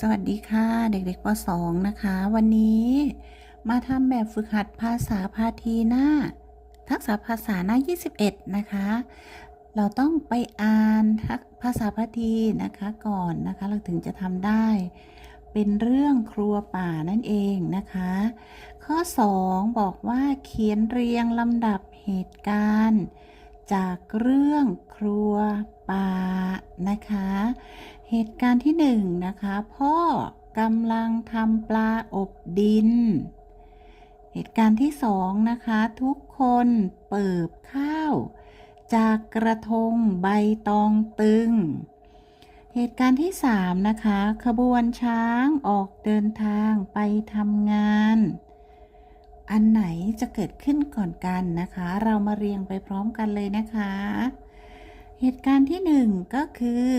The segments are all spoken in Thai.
สวัสดีค่ะเด็กๆป .2 นะคะ วันนี้มาทำแบบฝึกหัดภาษาพาทีหน้า ทักษะภาษาหน้า 21 นะคะ เราต้องไปอ่านทักภาษาพาทีนะคะก่อนนะคะ เราถึงจะทำได้ เป็นเรื่องครัวป่านั่นเองนะคะ ข้อ 2 บอกว่าเขียนเรียงลำดับเหตุการณ์ จากเรื่องครัวป่านะคะ เหตุการณ์ที่หนึ่งนะคะ พ่อกำลังทำปลาอบดิน เหตุการณ์ที่สองนะคะ ทุกคนเปิบข้าว จากกระทงใบตองตึง เหตุการณ์ที่สามนะคะ ขบวนช้างออกเดินทางไปทำงาน อันไหนจะเกิดขึ้นก่อนกันนะคะ เรามาเรียงไปพร้อมกันเลยนะคะ เหตุการณ์ที่หนึ่งก็คือ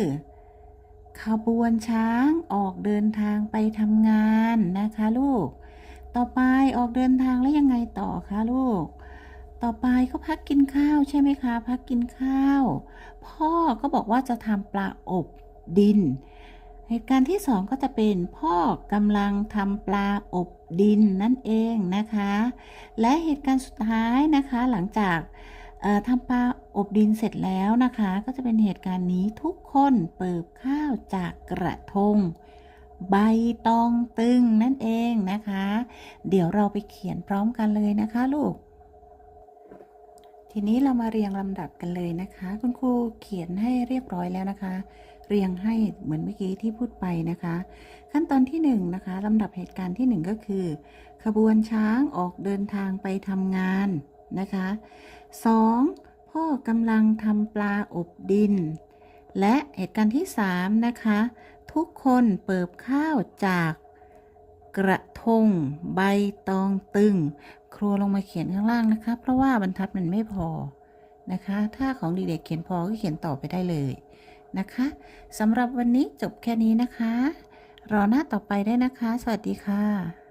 ขบวนช้างออกเดินทางไปทำงานนะคะลูก ต่อไปออกเดินทางแล้วยังไงต่อคะลูก ต่อไปก็พักกินข้าวใช่ไหมคะ พักกินข้าว พ่อก็บอกว่าจะทำปลาอบดิน เหตุการณ์ที่สองก็จะเป็นพ่อกำลังทำปลาอบดินนั่นเองนะคะ และเหตุการณ์สุดท้ายนะคะหลังจาก ทำปลาอบดินเสร็จแล้วนะคะ ก็จะเป็นเหตุการณ์นี้ทุกคนเปิบข้าวจากกระทง ใบตองตึงนั่นเองนะคะ เดี๋ยวเราไปเขียนพร้อมกันเลยนะคะลูก ทีนี้เรามาเรียงลำดับกันเลยนะคะ คุณครูเขียนให้เรียบร้อยแล้วนะคะ เรียงให้เหมือนเมื่อกี้ที่พูดไปนะคะ ขั้นตอนที่1นงนะคะลำดับเหตุการณ์ที่ 1 ก็คือ ขบวนช้างออกเดินทางไปทำงาน นะคะ 2. พ่อกำลังทำปลาอบดิน และเหตุการณ์ที่ 3 นะคะ ทุกคนเปิบข้าวจากกระทงใบตองตึง ครัวลงมาเขียนข้างล่างนะคะ เพราะว่าบรรทัดมันไม่พอนะคะ ถ้าของเด็กๆเขียนพอก็เขียนต่อไปได้เลยนะคะสำหรับวันนี้จบแค่นี้นะคะ รอหน้าต่อไปได้นะคะ สวัสดีค่ะ